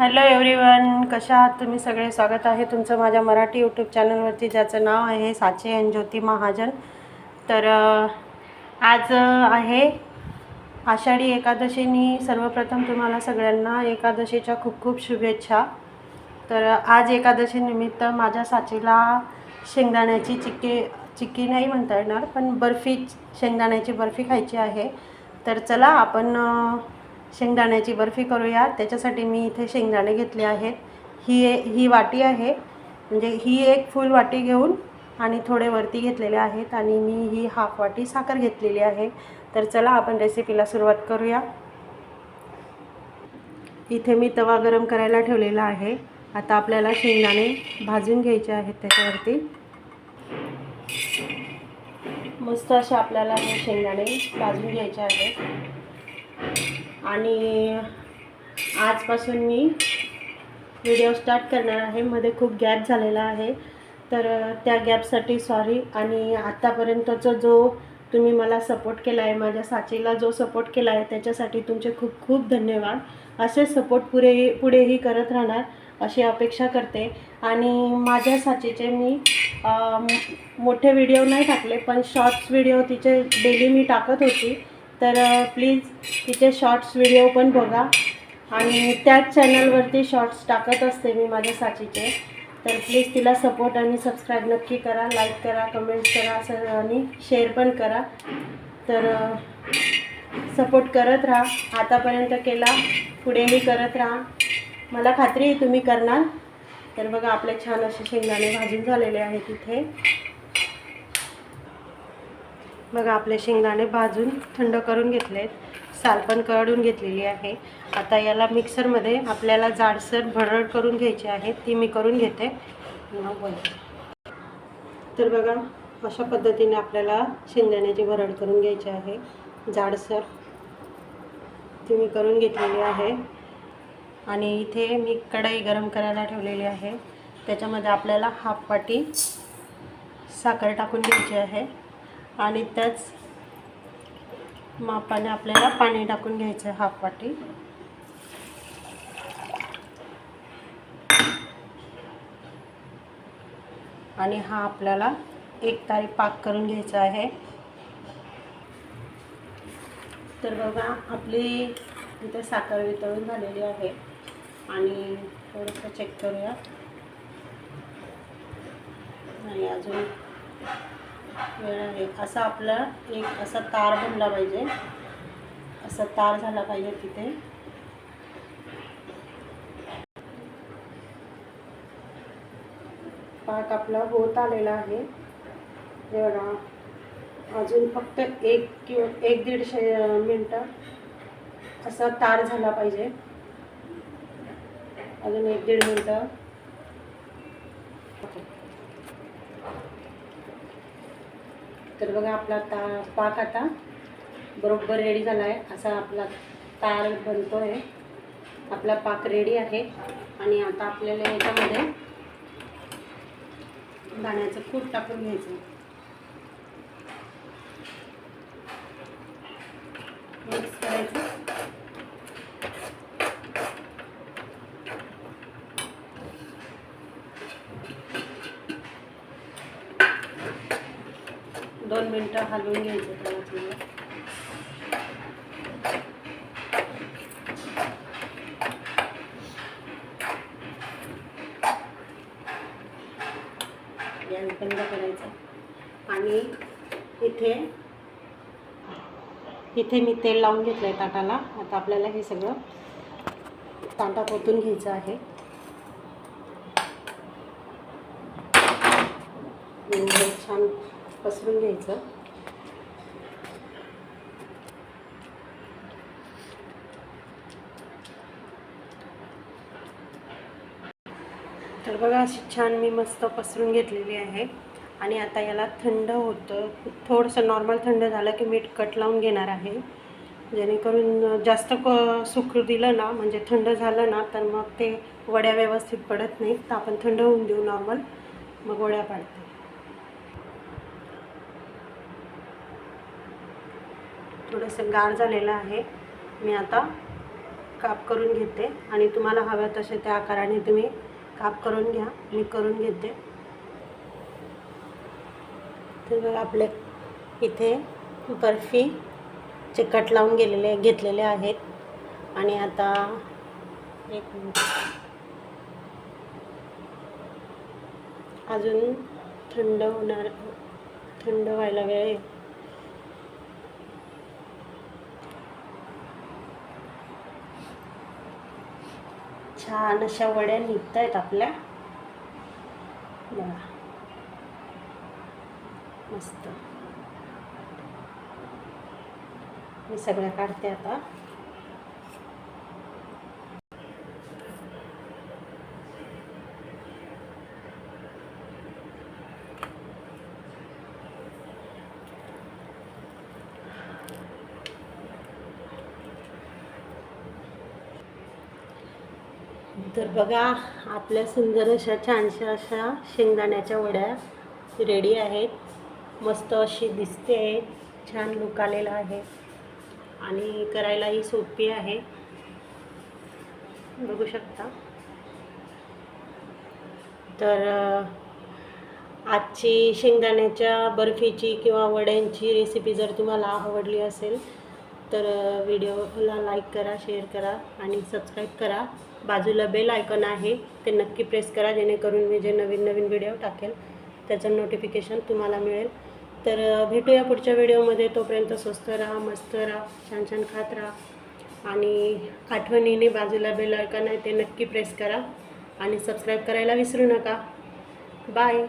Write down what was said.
Hello everyone कशा आहात तुम्ही? सगळे स्वागत आहे तुमचं माझ्या मराठी यूट्यूब चॅनलवरती ज्याचं नाव आहे साचे एन ज्योती महाजन. तर आज आहे आषाढी एकादशीनी सर्वप्रथम तुम्हाला सगळ्यांना एकादशीच्या खूप खूप शुभेच्छा. तर आज एकादशीनिमित्त माझ्या साचीला शेंगदाण्याची चिक्की चिक्की नाही म्हणता येणार पण बर्फी शेंगदाण्याची बर्फी खायची आहे. तर चला आपण शेंगदाण्याची बर्फी करूया. त्याच्यासाठी मी इथे शेंगदाणे घेतले आहेत. ही ए- ही वाटी आहे. म्हणजे ही एक फुल वाटी घेऊन आणि थोडे वरती घेतलेले आहेत आणि मी ही हाफ वाटी साखर घेतलेली आहे. तर चला आपण रेसिपीला सुरुवात करूया. इथे मी तवा गरम करायला ठेवलेला आहे. आता आपल्याला शेंगदाणे भाजून घ्यायचे आहेत त्याच्यावरती. मस्त असे आपल्याला हे शेंगदाणे भाजून घ्यायचे आहेत. आणि आजपासून मी व्हिडिओ स्टार्ट करणार आहे. मध्ये खूप गॅप झालेला आहे. तर त्या गॅपसाठी सॉरी. आणि आत्तापर्यंतचा जो तुम्ही मला सपोर्ट केला आहे माझ्या साचीला जो सपोर्ट केला आहे त्याच्यासाठी तुमचे खूप खूप धन्यवाद. असे सपोर्ट पुरे पुढेही करत राहणार अशी अपेक्षा करते. आणि माझ्या साचीचे मी मोठे व्हिडिओ नाही टाकले पण शॉर्ट्स व्हिडिओ तिचे डेली मी टाकत होती. तर प्लीज तिचे शॉर्ट्स व्हिडिओ पण बघा. आणि त्याच चॅनलवरती शॉर्ट्स टाकत असते मी माझ्या साचीचे तर प्लीज तिला सपोर्ट आणि सबस्क्राईब नक्की करा लाईक करा कमेंट करा असं आणि शेअर पण करा. तर सपोर्ट करत राहा. आतापर्यंत केला पुढेही करत राहा. मला खात्री आहे तुम्ही करणार. तर बघा आपले छान असे शेंगदाणे भाजून झालेले आहेत इथे. बघा आपले शेंगदाणे भाजून थंड करून घेतले साल पण काढून घेतलेली आहे. आता याला मिक्सरमध्ये आपल्याला जाडसर भरड करून घ्यायची आहे. ती मी करून घेते. तर बघा अशा पद्धतीने आपल्याला शेंगदाण्याची भरड करून घ्यायची आहे. जाडसर ती मी करून घेतलेली आहे. आणि इथे मी कढई गरम करायला ठेवलेली आहे. त्याच्यामध्ये आपल्याला हाफ वाटी साखर टाकून घ्यायची आहे. आणि त्याच मापाने आपल्याला पाणी टाकून घ्यायचं आहे हाफ वाटी. आणि हा आपल्याला एक तारी पाक करून घ्यायचा आहे. तर बघा आपली इथे साखर वितळून झालेली आहे. आणि थोडंसं चेक करूया. आणि अजून वेळ आहे असा आपला एक असा तार बनला पाहिजे. असा तार झाला पाहिजे तिथे. पाक आपला होत आलेला आहे. एवढा अजून फक्त एक किंवा एक दीडशे मिनटं असा तार झाला पाहिजे. अजून एक दीड मिनटं. तर बघा आपला ता पाक आता बरोबर रेडी झाला आहे असा आपला तार बनतो आहे आपला पाक रेडी आहे. आणि आता आपल्याला याच्यामध्ये दाण्याचं कूट टाकून घ्यायचं. मिक्स करायचं दोन मिनटं हलवून घ्यायचं त्याला गॅस बंद करायचं. आणि इथे इथे मी तेल लावून घेतलं आहे ताटाला. आता आपल्याला हे सगळं ताटात ओतून घ्यायचं आहे. छान पसरून घ्यायचं. तर बघा अशी छान मी मस्त पसरून घेतलेली आहे. आणि आता याला थंड होतं. थोडंसं नॉर्मल थंड झालं की मीठ कट लावून घेणार आहे. जेणेकरून जास्त क सुकरू दिलं ना म्हणजे थंड झालं ना तर मग ते वड्या व्यवस्थित पडत नाहीत. तर आपण थंड होऊन देऊ नॉर्मल मग वड्या पाडते. थोडंसं गार झालेलं आहे. मी आता काप करून घेते आणि तुम्हाला हव्या तसे त्या आकाराने तुम्ही काप करून घ्या. मी करून घेते. तर बघा आपले इथे बर्फी कट लावून गेलेले घेतलेले आहेत. आणि आता एक अजून थंड होणार थंड व्हायला वेळ आहे. छान अशा वड्या निघत आहेत आपल्या. बघा. मस्त. मी सगळ्या काढते आता. तर बघा आपल्या सुंदर अशा छानशा अशा शेंगदाण्याच्या वड्या रेडी आहेत. मस्त अशी दिसते आहे छान लुक आलेला आहे. आणि करायलाही सोपी आहे. बघू शकता. तर आजची शेंगदाण्याच्या बर्फीची किंवा वड्यांची रेसिपी जर तुम्हाला आवडली असेल तर व्हिडिओला लाईक करा शेअर करा आणि सबस्क्राईब करा. बाजूला बेल आयकॉन आहे ते नक्की प्रेस करा जेणेकरून मी जे नवीन नवीन व्हिडिओ टाकेल त्याचं नोटिफिकेशन तुम्हाला मिळेल. तर भेटूया पुढच्या व्हिडिओमध्ये. तोपर्यंत स्वस्त राहा मस्त राहा छान छान खात राहा आणि आठवणीने बाजूला बेल आयकॉन आहे ते नक्की प्रेस करा आणि सबस्क्राईब करायला विसरू नका. बाय.